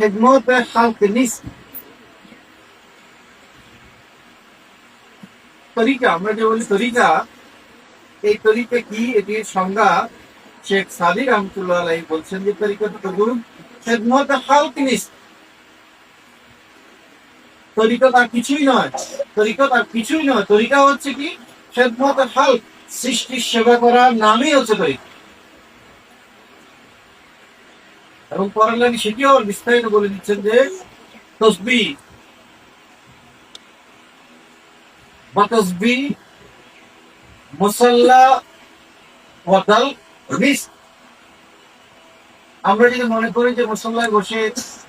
খেদমত খালক নিস তরিকা আমরা যে বলি তরিকা এই তরিকা কি? এটির সংজ্ঞা শেখ সাদি রহমতুল্লাহ আলাই বলছেন যে তরিকা খালক নিস তরিকা তার কিছুই নয় তরিকা তার কিছুই নয়। তরিকা হচ্ছে কি? খেদমত খালক সৃষ্টির সেবা করার নামই হচ্ছে তরিকা এবং পরের লাইনে সেটিও বিস্তারিত বলে দিচ্ছেন যে তসবি বা তসবি রিস আমরা যদি মনে করি যে মুসল্লায় বসে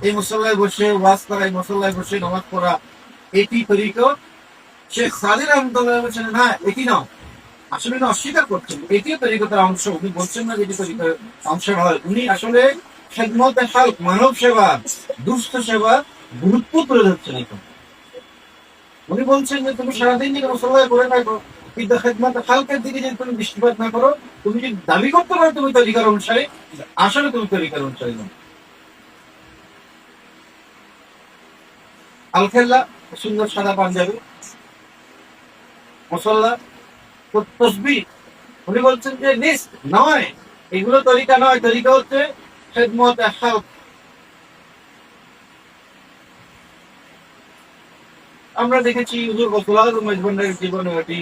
এই মুসল্লায় বসে, ওয়াজ করা, এই মুসল্লায় বসে, নামাজ পড়া, এটি তরিকা। শেখ সাদির রহমতুল্লাহ বলছেন না এটি না আসলে উনি অস্বীকার করছেন, এটিও তরিকতার অংশ। উনি বলছেন না যে এটি তরিকার অংশ নয়। উনি আসলে খেদমত হালক মানব সেবা দুস্থ সেবা গুরুত্ব তুলে ধরছেন এখন। উনি বলছেন যে, তুমি সারাদিন দিকে মুসলমান করে থাকো, কিন্তু খেদমত হালকের দিকে যদি তুমি দৃষ্টিপাত না করো, তুমি যদি দাবি করতে পারো তুমি তরিকার অনুসারে, আসলে তুমি তরিকার অনুসারে নও। আলখেল্লা, সুন্দর সাদা পাঞ্জাবি। মশল্লা তসবি। উনি বলছেন যে, নিস, নয়। এগুলো তরিকা নয়। তরিকা হচ্ছে খেদমত হালক আমরা দেখেছি হুজুর গৌসুল আজম মেজবান্ডারের জীবনে এটি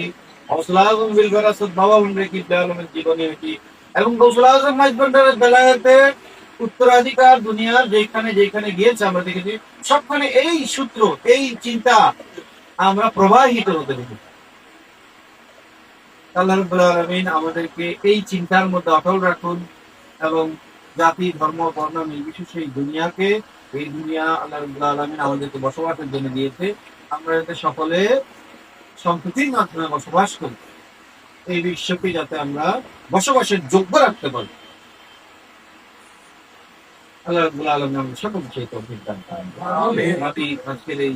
গৌসুল আজম বিলবারাসত বাবা ভান্ডারে কিবলা আলমের জীবনে এটি, এবং গৌসুল আজম মেজবান্ডারের বেলায়েতে উত্তরাধিকার দুনিয়ার যেখানে যেখানে গিয়েছে আমরা দেখেছি, সবখানে এই সূত্র, এই চিন্তা আমরা প্রবাহিত হতে দেখেছি। আল্লাহ আলামিন আমাদেরকে এই চিন্তার মধ্যে অটল রাখুন এবং জাতি ধর্ম বর্ণ নির্বিশেষে এই দুনিয়াকে এই দুনিয়া আল্লাহ আলামিন আমাদেরকে বসবাসের জন্য দিয়েছে। আমরা যাতে সকলে সম্প্রীতির মাধ্যমে বসবাস করি। এই বিশ্বকে যাতে আমরা বসবাসের যোগ্য রাখতে পারি। আল্লাহ সকল সেই তৌফিক দান আমি আজকের এই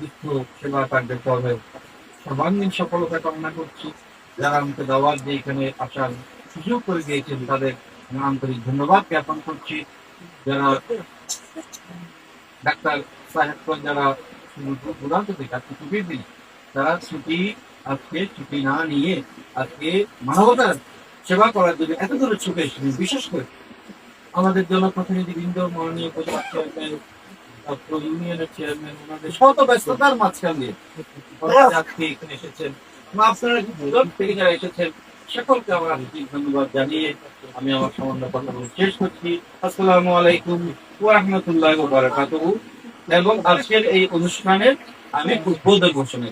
বিশ্ব সেবা কার্যক্রমের সর্বাঙ্গীন সফলতা কামনা করছি। যারা আমাকে দাওয়াত দিয়ে এখানে আসার সুযোগ করে দিয়েছেন তাদের আন্তরিক ধন্যবাদ জ্ঞাপন করছি যারা ডাক্তার সাহেবগঞ্জ যারা দূরান্ত থেকে আজকে ছুটির দিন তারা ছুটি আজকে ছুটি না নিয়ে আজকে মানবতার সেবা করার জন্য এত দূরে ছুটে এসেছেন। বিশেষ করে আমাদের জনপ্রতিনিধি বৃন্দ মাননীয় প্রধান চেয়ারম্যান তারপর ইউনিয়নের চেয়ারম্যান ওনাদের শত ব্যস্ততার মাঝখান দিয়ে আজকে এখানে এসেছেন। আপনারা দূর থেকে যারা এসেছেন সকলকে আমার আন্তরিক ধন্যবাদ জানিয়ে আমি আমার সামান্য কথা বলে শেষ করছি। আসসালামু আলাইকুম ওয়া রাহমাতুল্লাহি এবং আজকের এই অনুষ্ঠানের আমি উদ্বোধক ঘোষণা